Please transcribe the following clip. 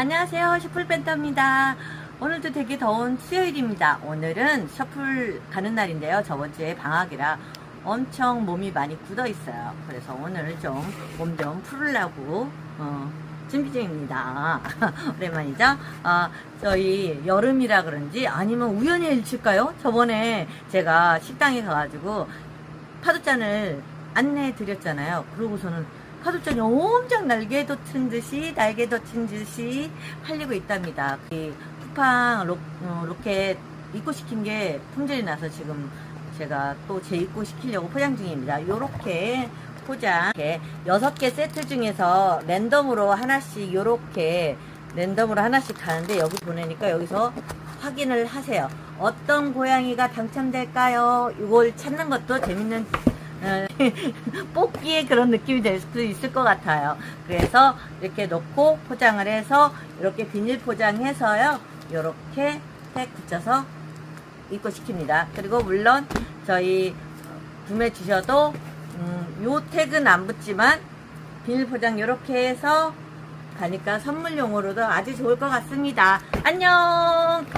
안녕하세요. 슈플벤터입니다. 오늘도 되게 더운 수요일입니다. 오늘은 셔플 가는 날인데요. 저번 주에 방학이라 엄청 몸이 많이 굳어 있어요. 그래서 오늘 좀 몸좀 풀으려고 어, 준비 중입니다. 오랜만이죠? 어, 저희 여름이라 그런지 아니면 우연의 일치일까요? 저번에 제가 식당에 가가지고 파도잔을 안내해 드렸잖아요. 그러고서는 파도잔이 엄청 날개 돋친 듯이 날개 돋친 듯이 팔리고 있답니다. 이 쿠팡 로, 어, 로켓 입고시킨 게 품절이 나서 지금 제가 또 재입고 시키려고 포장 중입니다. 요렇게 포장 이렇게 여섯 개 세트 중에서 랜덤으로 하나씩 요렇게 랜덤으로 하나씩 가는데 여기 보내니까 여기서 확인을 하세요. 어떤 고양이가 당첨될까요? 이걸 찾는 것도 재밌는 어, 뽑기의 그런 느낌이 될 수도 있을 것 같아요. 그래서 이렇게 놓고 포장을 해서 이렇게 비닐 포장해서요. 이렇게 팩 붙여서 입고 시킵니다. 그리고 물론 저희 구매 주셔도 음, 요 택은 안 붙지만 비닐 포장 이렇게 해서 가니까 선물용으로도 아주 좋을 것 같습니다. 안녕!